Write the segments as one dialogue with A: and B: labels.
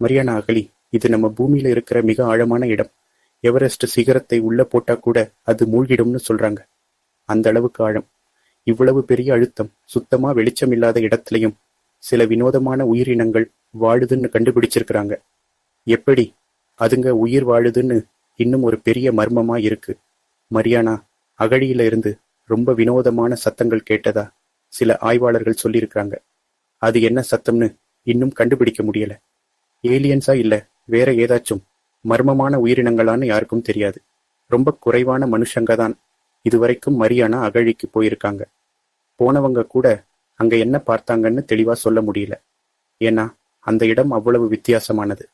A: Mariana அகழி இது நம்ம பூமியில இருக்கிற மிக ஆழமான இடம். எவரெஸ்ட் சிகரத்தை உள்ள போட்டா கூட அது மூழ்கிடும்னு சொல்றாங்க. அந்த அளவுக்கு ஆழம். இவ்வளவு பெரிய அழுத்தம் சுத்தமா வெளிச்சம் இல்லாத இடத்துலயும் சில வினோதமான உயிரினங்கள் வாழுதுன்னு கண்டுபிடிச்சிருக்கிறாங்க. எப்படி? அதுங்க உயிர் வாழுதுன்னு இன்னும் ஒரு பெரிய மர்மமா இருக்கு. மரியானா அகழியில இருந்து ரொம்ப வினோதமான சத்தங்கள் கேட்டதா சில ஆய்வாளர்கள் சொல்லியிருக்காங்க அது என்ன சத்தம்னு இன்னும் கண்டுபிடிக்க முடியல. ஏலியன்ஸா இல்ல வேற ஏதாச்சும்? மர்மமான உயிரினங்களான்னு யாருக்கும் தெரியாது. ரொம்ப குறைவான மனுஷங்க தான். இதுவரைக்கும் மரியானா அகழிக்கு போயிருக்காங்க. போனவங்க கூட அங்க என்ன பார்த்தாங்கன்னு தெளிவா சொல்ல முடியல. ஏன்னா அந்த இடம் அவ்வளவு வித்தியாசமானது.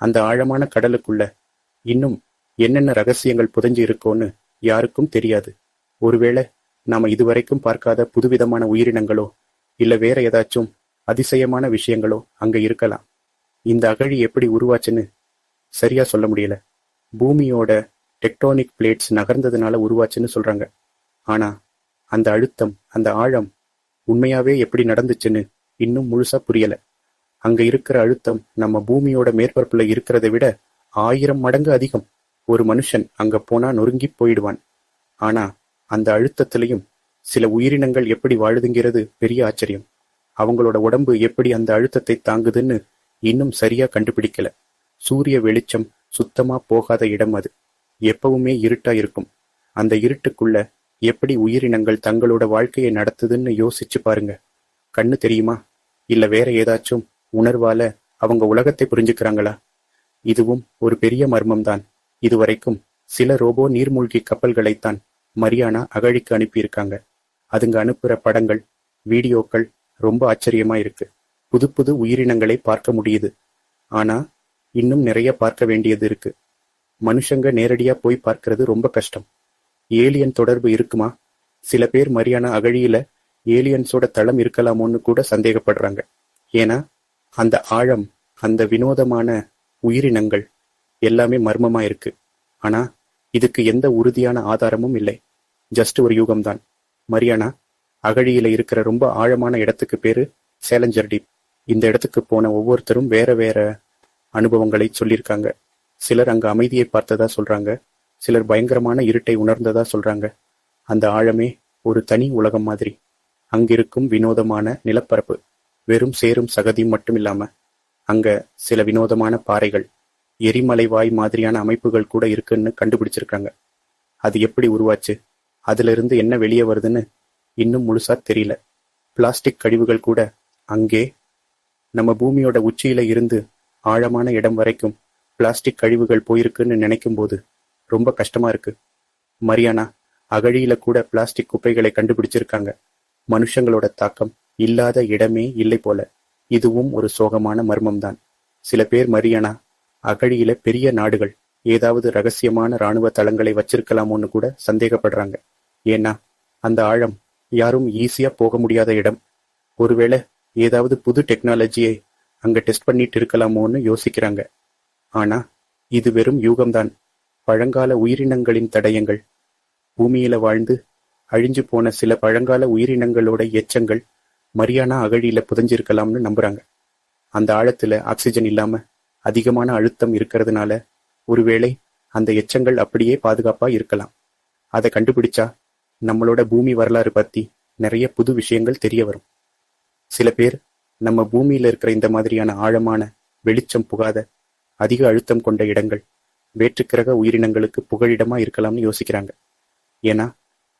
A: அந்த ஆழமான கடலுக்குள்ள இன்னும் என்னென்ன ரகசியங்கள் புதைஞ்சு இருக்கோன்னு யாருக்கும் தெரியாது. ஒருவேளை நாம இதுவரைக்கும் பார்க்காத புதுவிதமான உயிரினங்களோ இல்ல வேற ஏதாச்சும் அதிசயமான விஷயங்களோ அங்க இருக்கலாம். இந்த அகழி எப்படி உருவாச்சுன்னு சரியா சொல்ல முடியல. பூமியோட டெக்டோனிக் பிளேட்ஸ் நகர்ந்ததுனால உருவாச்சுன்னு சொல்றாங்க. ஆனா அந்த அழுத்தம் அந்த ஆழம் உண்மையாவே எப்படி நடந்துச்சுன்னு இன்னும் முழுசா புரியல. அங்க இருக்கிற அழுத்தம் நம்ம பூமியோட மேற்பரப்புல இருக்கிறத விட ஆயிரம் மடங்கு அதிகம். ஒரு மனுஷன் அங்க போனா நொறுங்கி போயிடுவான். ஆனா அந்த அழுத்தத்திலையும் சில உயிரினங்கள் எப்படி வாழுதுங்கிறது பெரிய ஆச்சரியம். அவங்களோட உடம்பு எப்படி அந்த அழுத்தத்தை தாங்குதுன்னு இன்னும் சரியா கண்டுபிடிக்கல. சூரிய வெளிச்சம் சுத்தமா போகாத இடம் அது. எப்பவுமே இருட்டா இருக்கும். அந்த இருட்டுக்குள்ள எப்படி உயிரினங்கள் தங்களோட வாழ்க்கையை நடத்துதுன்னு யோசிச்சு பாருங்க. கண்ணு தெரியுமா? இல்ல வேற ஏதாச்சும் உணர்வால அவங்க உலகத்தை புரிஞ்சுக்கிறாங்களா? இதுவும் ஒரு பெரிய மர்மம்தான் இதுவரைக்கும் சில ரோபோ நீர்மூழ்கி கப்பல்களைத்தான் மரியானா அகழிக்கு அனுப்பியிருக்காங்க. அதுங்க அனுப்புற படங்கள் வீடியோக்கள் ரொம்ப ஆச்சரியமா இருக்கு. புது புது உயிரினங்களை பார்க்க முடியுது. ஆனா இன்னும் நிறைய பார்க்க வேண்டியது இருக்கு. மனுஷங்க நேரடியா போய் பார்க்கறது ரொம்ப கஷ்டம். ஏலியன் தொடர்பு இருக்குமா? சில பேர் மரியானா அகழியில ஏலியன்ஸோட தளம் இருக்கலாமோன்னு கூட சந்தேகப்படுறாங்க. ஏன்னா அந்த ஆழம் அந்த வினோதமான உயிரினங்கள் எல்லாமே மர்மமா இருக்கு. ஆனா இதுக்கு எந்த உறுதியான ஆதாரமும் இல்லை. ஜஸ்ட் ஒரு யூகம்தான். மரியானா அகழியில இருக்கிற ரொம்ப ஆழமான இடத்துக்கு பேரு சேலஞ்சர் டீப். இந்த இடத்துக்கு போன ஒவ்வொருத்தரும் வேற வேற அனுபவங்களை சொல்லியிருக்காங்க. சிலர் அங்க அமைதியை பார்த்ததா சொல்றாங்க. சிலர் பயங்கரமான இருட்டை உணர்ந்ததா சொல்றாங்க. அந்த ஆழமே ஒரு தனி உலகம் மாதிரி. அங்கிருக்கும் வினோதமான நிலப்பரப்பு. வெறும் சேரும் சகதியும் மட்டும் இல்லாம அங்க சில வினோதமான பாறைகள் எரிமலைவாய் மாதிரியான அமைப்புகள் கூட இருக்குன்னு கண்டுபிடிச்சிருக்காங்க. அது எப்படி உருவாச்சு? அதுல இருந்து என்ன வெளியே வருதுன்னு இன்னும் முழுசா தெரியல. பிளாஸ்டிக் கழிவுகள் கூட அங்கே நம்ம பூமியோட உச்சியில இருந்து ஆழமான இடம் வரைக்கும் பிளாஸ்டிக் கழிவுகள் போயிருக்குன்னு நினைக்கும் போது ரொம்ப கஷ்டமா இருக்கு. மரியானா அகழியில கூட பிளாஸ்டிக் குப்பைகளை கண்டுபிடிச்சிருக்காங்க. மனுஷங்களோட தாக்கம் இல்லாத இடமே இல்லை போல. இதுவும் ஒரு சோகமான மர்மம்தான். சில பேர் மரியானா அகழியில பெரிய நாடுகள் ஏதாவது ரகசியமான ராணுவ தளங்களை வச்சிருக்கலாமோன்னு கூட சந்தேகப்படுறாங்க. ஏன்னா அந்த ஆழம் யாரும் ஈஸியா போக முடியாத இடம். ஒருவேளை ஏதாவது புது டெக்னாலஜியை அங்க டெஸ்ட் பண்ணிட்டு இருக்கலாமோன்னு யோசிக்கிறாங்க. ஆனா இது வெறும் யூகம்தான். பழங்கால உயிரினங்களின் தடயங்கள் பூமியில வாழ்ந்து அழிஞ்சு போன சில பழங்கால உயிரினங்களோட எச்சங்கள் மரியானா அகழியில புதஞ்சிருக்கலாம்னு நம்புறாங்க. அந்த ஆழத்துல ஆக்சிஜன் இல்லாம அதிகமான அழுத்தம் இருக்கிறதுனால ஒருவேளை அந்த எச்சங்கள் அப்படியே பாதுகாப்பா இருக்கலாம். அதை கண்டுபிடிச்சா நம்மளோட பூமி வரலாறு பத்தி நிறைய புது விஷயங்கள் தெரிய வரும். சில பேர் நம்ம பூமியில இருக்கிற இந்த மாதிரியான ஆழமான வெளிச்சம் புகாத அதிக அழுத்தம் கொண்ட இடங்கள் வேற்றுக்கிரக உயிரினங்களுக்கு புகழிடமா இருக்கலாம்னு யோசிக்கிறாங்க. ஏன்னா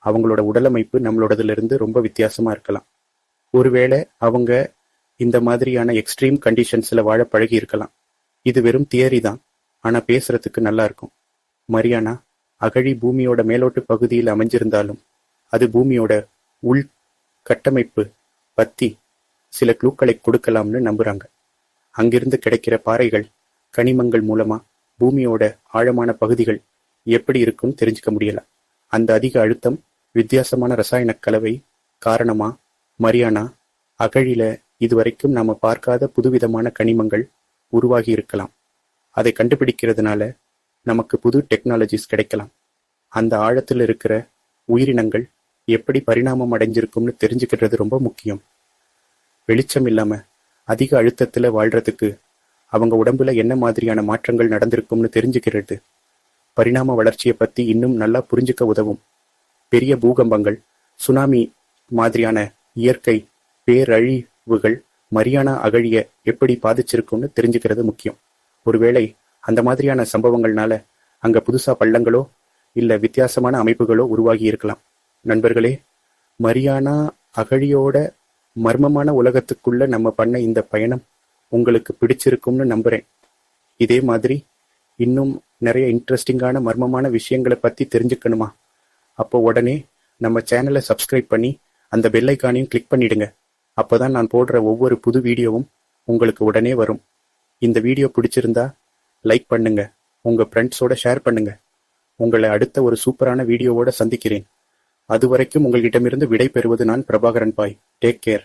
A: அவங்களோட உடலமைப்பு நம்மளோடதுல இருந்து ரொம்ப வித்தியாசமா இருக்கலாம். ஒருவேளை அவங்க இந்த மாதிரியான எக்ஸ்ட்ரீம் கண்டிஷன்ஸ்ல வாழ பழகி இருக்கலாம். இது வெறும் தியரி தான். ஆனா பேசுறதுக்கு நல்லா இருக்கும். மரியானா அகழி பூமியோட மேலோட்டு பகுதியில் அமைஞ்சிருந்தாலும் அது பூமியோட உள் கட்டமைப்பு பத்தி சில க்ளூக்களை கொடுக்கலாம்னு நம்புறாங்க. அங்கிருந்து கிடைக்கிற பாறைகள் கனிமங்கள் மூலமா பூமியோட ஆழமான பகுதிகள் எப்படி இருக்கும்னு தெரிஞ்சுக்க முடியல. அந்த அதிக அழுத்தம் வித்தியாசமான ரசாயன கலவை காரணமா மரியானா அகழில இதுவரைக்கும் நாம பார்க்காத புதுவிதமான கனிமங்கள் உருவாகி இருக்கலாம். அதை கண்டுபிடிக்கிறதுனால நமக்கு புது டெக்னாலஜிஸ் கிடைக்கலாம். அந்த ஆழத்தில் இருக்கிற உயிரினங்கள் எப்படி பரிணாமம் அடைஞ்சிருக்கும்னு தெரிஞ்சுக்கிறது ரொம்ப முக்கியம். வெளிச்சம் இல்லாம அதிக அழுத்தத்துல வாழ்றதுக்கு அவங்க உடம்புல என்ன மாதிரியான மாற்றங்கள் நடந்திருக்கும்னு தெரிஞ்சுக்கிறது. பரிணாம வளர்ச்சியை பத்தி இன்னும் நல்லா புரிஞ்சுக்க உதவும். பெரிய பூகம்பங்கள் சுனாமி மாதிரியான இயற்கை பேரழிவுகள் மரியானா அகழிய எப்படி பாதிச்சிருக்கும்னு தெரிஞ்சுக்கிறது முக்கியம். ஒருவேளை அந்த மாதிரியான சம்பவங்கள்னால அங்க புதுசா பள்ளங்களோ இல்ல வித்தியாசமான அமைப்புகளோ உருவாகி இருக்கலாம். நண்பர்களே மரியானா அகழியோட மர்மமான உலகத்துக்குள்ள நம்ம பண்ண இந்த பயணம் உங்களுக்கு பிடிச்சிருக்கும்னு நம்புறேன். இதே மாதிரி இன்னும் நிறைய இன்ட்ரெஸ்டிங்கான மர்மமான விஷயங்களை பத்தி தெரிஞ்சுக்கணுமா? அப்போ உடனே நம்ம சேனலை சப்ஸ்கிரைப் பண்ணி அந்த பெல்லைக்கானையும் கிளிக் பண்ணிடுங்க. அப்பதான் நான் போடுற ஒவ்வொரு புது வீடியோவும் உங்களுக்கு உடனே வரும். இந்த வீடியோ பிடிச்சிருந்தா லைக் பண்ணுங்க. உங்க ஃப்ரெண்ட்ஸோட ஷேர் பண்ணுங்க. உங்களை அடுத்த ஒரு சூப்பரான வீடியோவோட சந்திக்கிறேன். அது வரைக்கும் உங்களிடமிருந்து விடை பெறுவது நான் பிரபாகரன் பாய். Take care